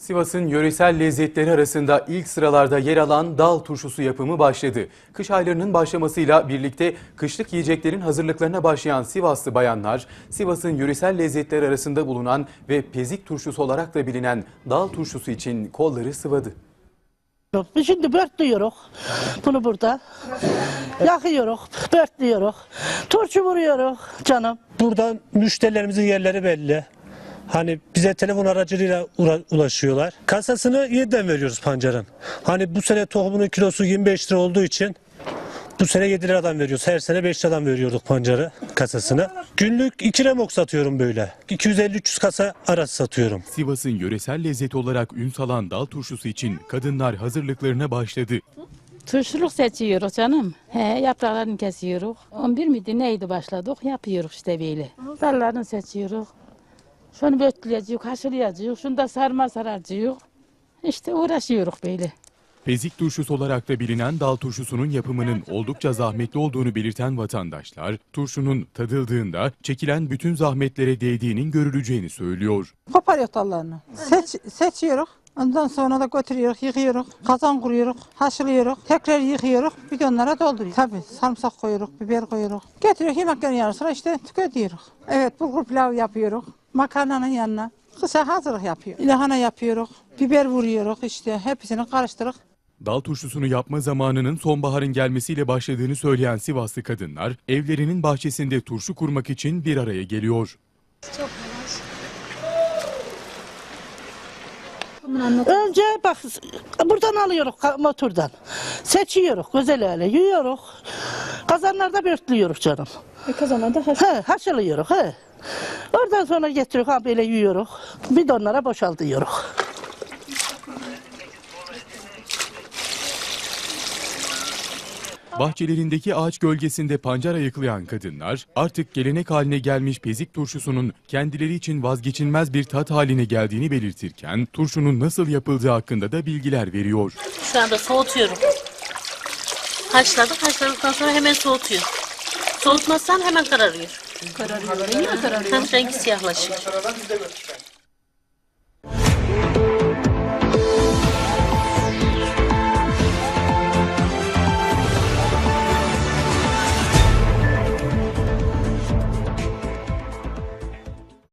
Sivas'ın yöresel lezzetleri arasında ilk sıralarda yer alan dal turşusu yapımı başladı. Kış aylarının başlamasıyla birlikte kışlık yiyeceklerin hazırlıklarına başlayan Sivaslı bayanlar, Sivas'ın yöresel lezzetleri arasında bulunan ve pezik turşusu olarak da bilinen dal turşusu için kolları sıvadı. Biz şimdi börtlüyoruz bunu burada. Yakıyoruz, börtlüyoruz. Turşu vuruyoruz canım. Buradan müşterilerimizin yerleri belli. Hani bize telefon aracılığıyla ulaşıyorlar. Kasasını 7'den veriyoruz pancarın. Hani bu sene tohumunun kilosu 25 lira olduğu için bu sene 7 liradan veriyoruz. Her sene 5 liradan veriyorduk pancarı kasasını. Günlük 2 remok satıyorum böyle. 250-300 kasa arası satıyorum. Sivas'ın yöresel lezzet olarak ün salan dal turşusu için kadınlar hazırlıklarına başladı. Turşuluk seçiyoruz canım. He, yapraklarını kesiyoruz. 11 miydi neydi başladık yapıyoruz işte böyle. Dallarını seçiyoruz. Şunu bötleyeceğiz, haşlayacağız. Şunu da sarma saracağız. İşte uğraşıyoruz böyle. Pezik turşusu olarak da bilinen dal turşusunun yapımının oldukça zahmetli olduğunu belirten vatandaşlar, turşunun tadıldığında çekilen bütün zahmetlere değdiğinin görüleceğini söylüyor. Koparıyor dallarını. Seç, seçiyoruz. Ondan sonra da götürüyoruz, yıkıyoruz. Kazan kuruyoruz, haşlıyoruz. Tekrar yıkıyoruz, bidonlara dolduruyoruz. Tabii sarımsak koyuyoruz, biber koyuyoruz. Getiriyoruz yemeklerin yanı sıra işte tüketiyoruz. Evet bulgur pilav yapıyoruz. Makarnanın yanına. Kısa hazırlık yapıyor. Lahana yapıyoruz. Biber vuruyoruz işte. Hepsini karıştırıp Dal turşusunu yapma zamanının sonbaharın gelmesiyle başladığını söyleyen Sivaslı kadınlar, evlerinin bahçesinde turşu kurmak için bir araya geliyor. Önce bak buradan alıyoruz motordan. Seçiyoruz güzel öyle yiyoruz. Kazanlarda börtlüyoruz canım. Kazanlarda haş. He, haşlıyoruz he. Oradan sonra getiriyoruz ha böyle yiyoruz. Bidonlara boşaltıyoruz. Bahçelerindeki ağaç gölgesinde pancar ayıklayan kadınlar, artık gelenek haline gelmiş pezik turşusunun kendileri için vazgeçilmez bir tat haline geldiğini belirtirken, turşunun nasıl yapıldığı hakkında da bilgiler veriyor. Şu anda soğutuyorum. Haşladık. Haşladıktan sonra hemen soğutuyor. Soğutmazsan hemen kararıyor. Kararıyor. Mi kararıyor? Rengi siyahlaşıyor.